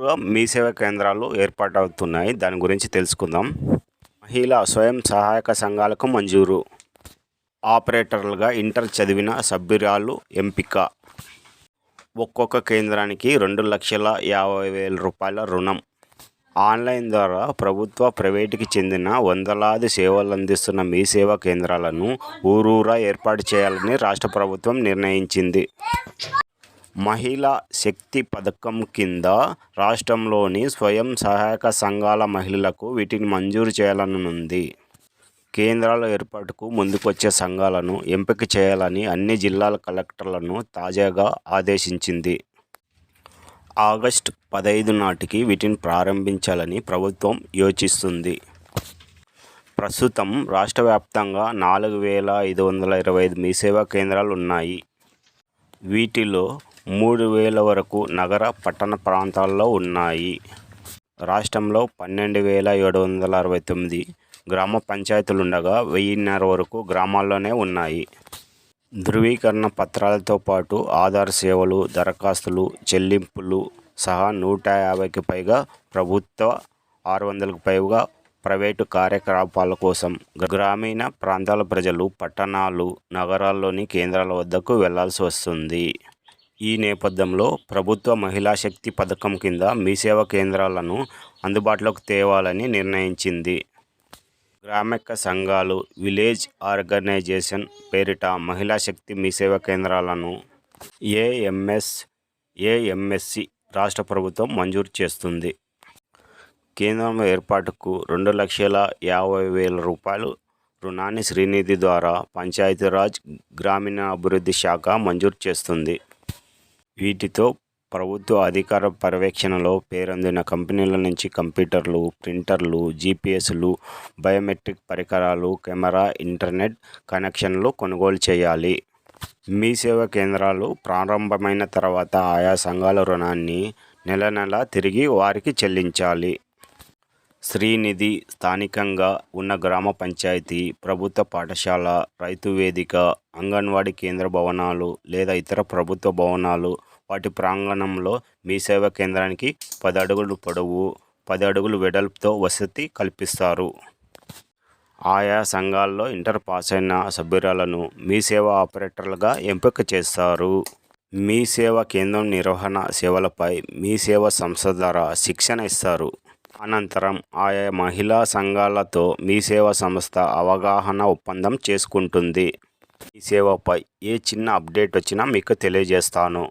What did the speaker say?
మీ సేవా కేంద్రాలు ఏర్పాటవుతున్నాయి. దాని గురించి తెలుసుకుందాం. మహిళా స్వయం సహాయక సంఘాలకు మంజూరు. ఆపరేటర్లుగా ఇంటర్ చదివిన సభ్యురాలు ఎంపిక. ఒక్కొక్క కేంద్రానికి రెండు లక్షల యాభై వేల రూపాయల రుణం. ఆన్లైన్ ద్వారా ప్రభుత్వ ప్రైవేటుకి చెందిన వందలాది సేవలు అందిస్తున్న మీ సేవా కేంద్రాలను ఊరూరా ఏర్పాటు చేయాలని రాష్ట్ర ప్రభుత్వం నిర్ణయించింది. మహిళా శక్తి పథకం కింద రాష్ట్రంలోని స్వయం సహాయక సంఘాల మహిళలకు వీటిని మంజూరు చేయాలనుంది. కేంద్రాల ఏర్పాటుకు ముందుకొచ్చే సంఘాలను ఎంపిక చేయాలని అన్ని జిల్లాల కలెక్టర్లను తాజాగా ఆదేశించింది. ఆగస్టు పదహైదు నాటికి వీటిని ప్రారంభించాలని ప్రభుత్వం యోచిస్తుంది. ప్రస్తుతం రాష్ట్ర వ్యాప్తంగా నాలుగు వేల ఐదు వందల ఇరవై ఐదు మీ సేవా కేంద్రాలు ఉన్నాయి. వీటిలో మూడు వేల వరకు నగర పట్టణ ప్రాంతాల్లో ఉన్నాయి. రాష్ట్రంలో పన్నెండు వేల ఏడు వందల అరవై తొమ్మిది గ్రామ పంచాయతీలు ఉండగా వెయ్యిన్నర వరకు గ్రామాల్లోనే ఉన్నాయి. ధృవీకరణ పత్రాలతో పాటు ఆధార్ సేవలు దరఖాస్తులు చెల్లింపులు సహా నూట యాభైకి పైగా ప్రభుత్వ ఆరు వందలకు పైగా ప్రైవేటు కార్యకలాపాల కోసం గ్రామీణ ప్రాంతాల ప్రజలు పట్టణాలు నగరాల్లోని కేంద్రాల వద్దకు వెళ్ళాల్సి వస్తుంది. ఈ నేపథ్యంలో ప్రభుత్వ మహిళా శక్తి పథకం కింద మీసేవ కేంద్రాలను అందుబాటులోకి తేవాలని నిర్ణయించింది. గ్రామిక సంఘాలు విలేజ్ ఆర్గనైజేషన్ పేరిట మహిళా శక్తి మీసేవ కేంద్రాలను ఏఎంఎస్ ఏఎంఎస్సి రాష్ట్ర ప్రభుత్వం మంజూరు చేస్తుంది. కేంద్రం ఏర్పాటుకు రెండు లక్షల యాభై వేల రూపాయలు రుణాన్ని శ్రీనిధి ద్వారా పంచాయతీరాజ్ గ్రామీణాభివృద్ధి శాఖ మంజూరు చేస్తుంది. వీటితో ప్రభుత్వ అధికార పర్యవేక్షణలో పేరొందిన కంపెనీల నుంచి కంప్యూటర్లు ప్రింటర్లు జీపీఎస్లు బయోమెట్రిక్ పరికరాలు కెమెరా ఇంటర్నెట్ కనెక్షన్లు కొనుగోలు చేయాలి. మీ సేవా కేంద్రాలు ప్రారంభమైన తర్వాత ఆయా సంఘాల రుణాన్ని నెల నెల తిరిగి వారికి చెల్లించాలి. శ్రీనిధి స్థానికంగా ఉన్న గ్రామ పంచాయతీ ప్రభుత్వ పాఠశాల రైతు వేదిక అంగన్వాడీ కేంద్ర భవనాలు లేదా ఇతర ప్రభుత్వ భవనాలు వాటి ప్రాంగణంలో మీ సేవా కేంద్రానికి పది అడుగులు పొడవు పది అడుగులు వెడల్పుతో వసతి కల్పిస్తారు. ఆయా సంఘాల్లో ఇంటర్ పాస్ అయిన సభ్యురాలను మీ సేవా ఆపరేటర్లుగా ఎంపిక చేస్తారు. మీ సేవా కేంద్రం నిర్వహణ సేవలపై మీ సేవా సంస్థ ద్వారా శిక్షణ ఇస్తారు. అనంతరం ఆయా మహిళా సంఘాలతో మీ సేవా సంస్థ అవగాహన ఒప్పందం చేసుకుంటుంది. ఈ సేవపై ఏ చిన్న అప్డేట్ వచ్చినా మీకు తెలియజేస్తాను.